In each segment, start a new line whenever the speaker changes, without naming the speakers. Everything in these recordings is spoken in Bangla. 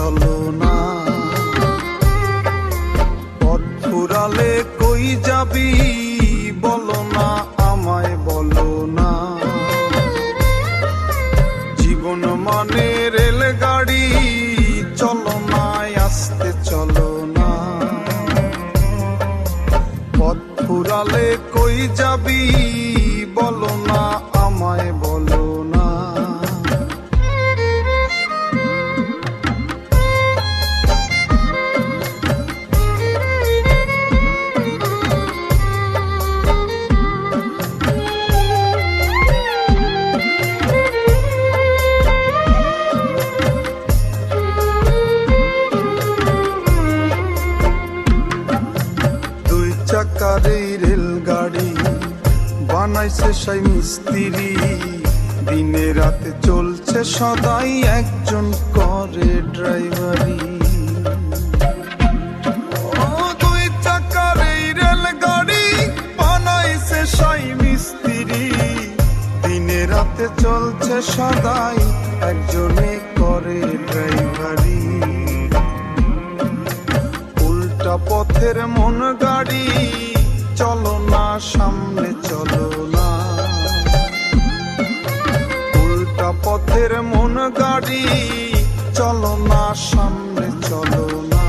চলো না। পথ ফুরালে কই যাবি বলো না, আমায় বলো না। জীবন মানে রেলগাড়ি, চলো না, আসতে চলো না। পথ ফুরালে কই যাবি বলো না চাকার রেলগাড়ি বানাইছে সেই মিস্ত্রি। দিনে রাতে চলছে সদাই একজন করে ড্রাইভারি। রাতে চলছে সদাই একজনে করে ড্রাইভারি। উল্টা পথের মন গাড়ি চলো না। উল্টা পথের মন গাড়ি, চলো না, সামনে চলো না।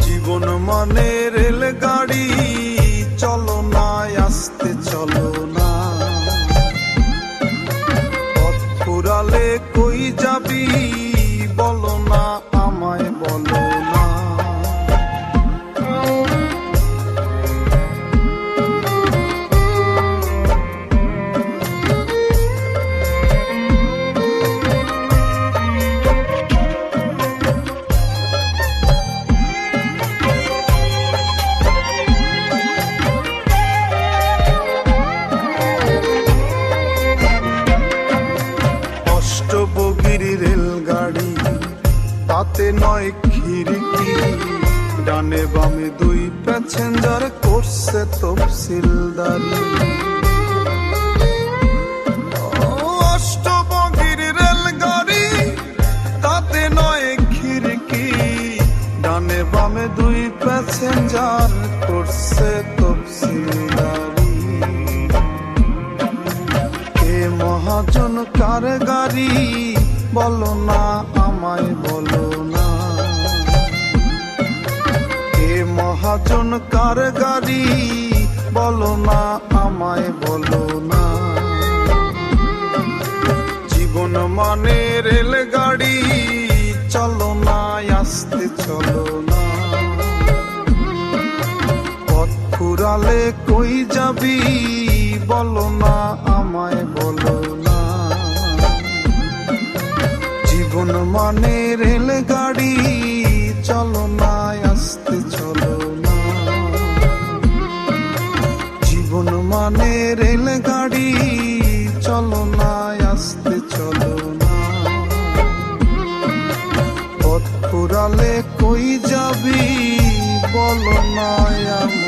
জীবন মানে রেল গাড়ি চলো না, আসতে চলো না। পথ কই যাবি? অষ্টবগির রেলগাড়ি, তাতে নয় খিড়কি। ডানে বামে দুই প্যাসেঞ্জার করছে তফসিলদারি। রেলগাড়ি, তাতে নয় খিড়কি। ডানে বামে দুই প্যাসেঞ্জার করছে তফসিলদারি মহাজন কার গাড়ি বলো না, আমায় বলো না। এ মহাজন কার গাড়ি বলো না, আমায় বলো না। জীবন মানে রেলগাড়ি, চলো না, আসতে চলো না। পথ ফুরালে কই যাবি, বলো না, আমায় বলো মানে রেলগাড়ি, চলো না, আসতে চলো না। জীবন মানে রেলগাড়ি, চলো না, আসতে চলো না। পথ ফুরালে কই যাবি, বলো না আমায়